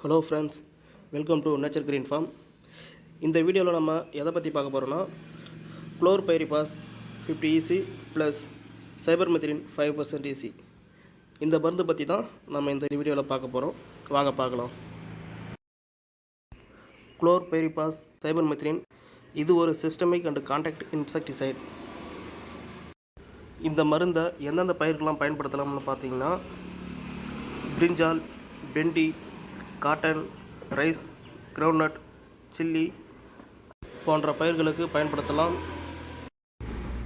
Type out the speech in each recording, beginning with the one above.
Hello friends welcome to nature green farm இந்த வீடியோவில் நம்ம எதை பற்றி பார்க்க போகிறோன்னா chlorpyrifos fifty EC plus cypermethrin five percent EC இந்த மருந்து பற்றி தான் நம்ம இந்த வீடியோவில் பார்க்க போகிறோம் வாங்க பார்க்கலாம். குளோர் பைரிபாஸ் சைபர் மெத்திரின் இது ஒரு சிஸ்டமிக் அண்ட் கான்டாக்ட் இன்செக்டிசைட் இந்த மருந்தை எந்தெந்த பயிர்களெலாம் பயன்படுத்தலாம்னு பார்த்தீங்கன்னா பிரிஞ்சால் bhindi cotton rice groundnut chilli போன்ற பயிர்களுக்கு பயன்படுத்தலாம்.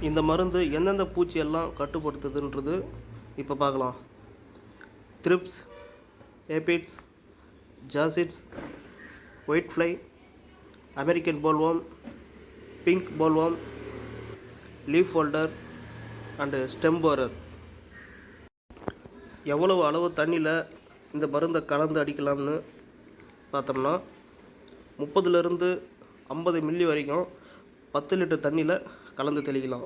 இந்த மருந்து எந்தெந்த பூச்சியெல்லாம் கட்டுப்படுத்துதுன்றது இப்போ பார்க்கலாம். Thrips aphids jassids white fly American bollworm pink bollworm leaf folder and stem borer எவ்வளவு அளவு தண்ணியில் இந்த மருந்தை கலந்து அடிக்கலாம்னு பார்த்தோம்னா முப்பதுலேருந்து ஐம்பது மில்லி வரைக்கும் பத்து லிட்டர் தண்ணியில் கலந்து தெளிக்கலாம்.